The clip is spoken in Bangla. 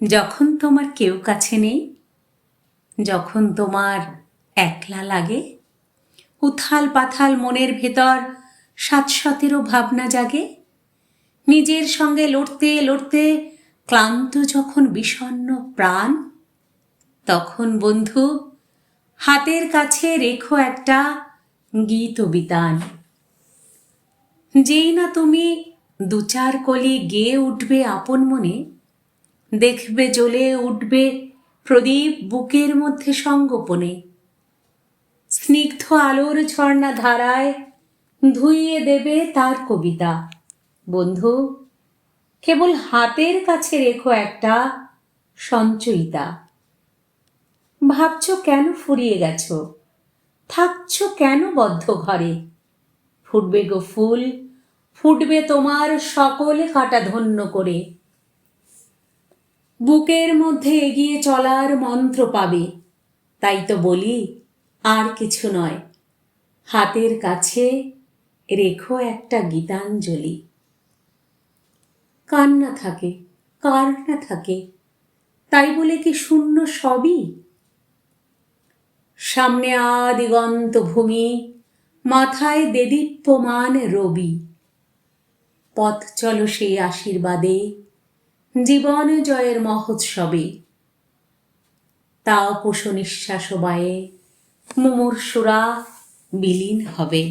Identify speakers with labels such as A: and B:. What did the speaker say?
A: যখন তোমার কেউ কাছে নেই, যখন তোমার একলা লাগে, উথাল পাথাল মনের ভেতর সাত সতেরো ভাবনা জাগে, নিজের সঙ্গে লড়তে লড়তে ক্লান্ত যখন বিষণ্ণ প্রাণ, তখন বন্ধু হাতের কাছে রেখো একটা গীত বিতান। যেই না তুমি দু চার কলি গেয়ে উঠবে আপন মনে দেখবে জ্বলে উঠবে প্রদীপ বুকের মধ্যে সঙ্গোপনে। স্নিগ্ধ আলোর ঝর্ণা ধারায় ধুইয়ে দেবে তার কবিতা। বন্ধু, কেবল হাতের কাছে রেখো একটা সঞ্চয়িতা। ভাবছ কেন ফুরিয়ে গেছো? থাকছো কেন বদ্ধ ঘরে? ফুটবে গো ফুল, ফুটবে তোমার সকলে কাটা ধন্য করে। বুকের মধ্যে এগিয়ে চলার মন্ত্র পাবে। তাই তো বলি, আর কিছু নয়। হাতের কাছে রেখো একটা গীতাঞ্জলি। কার না থাকে, কার না থাকে, তাই বলে কি শূন্য সবই? সামনে আদিগন্ত ভূমি, মাথায় দেদীপ্যমান রবি। পথ চলো সেই আশীর্বাদে জীবন জয়ের মহোৎসবে। তা পোষ নিঃশ্বাস বায়ে মুমূর্ষুরা বিলীন হবে।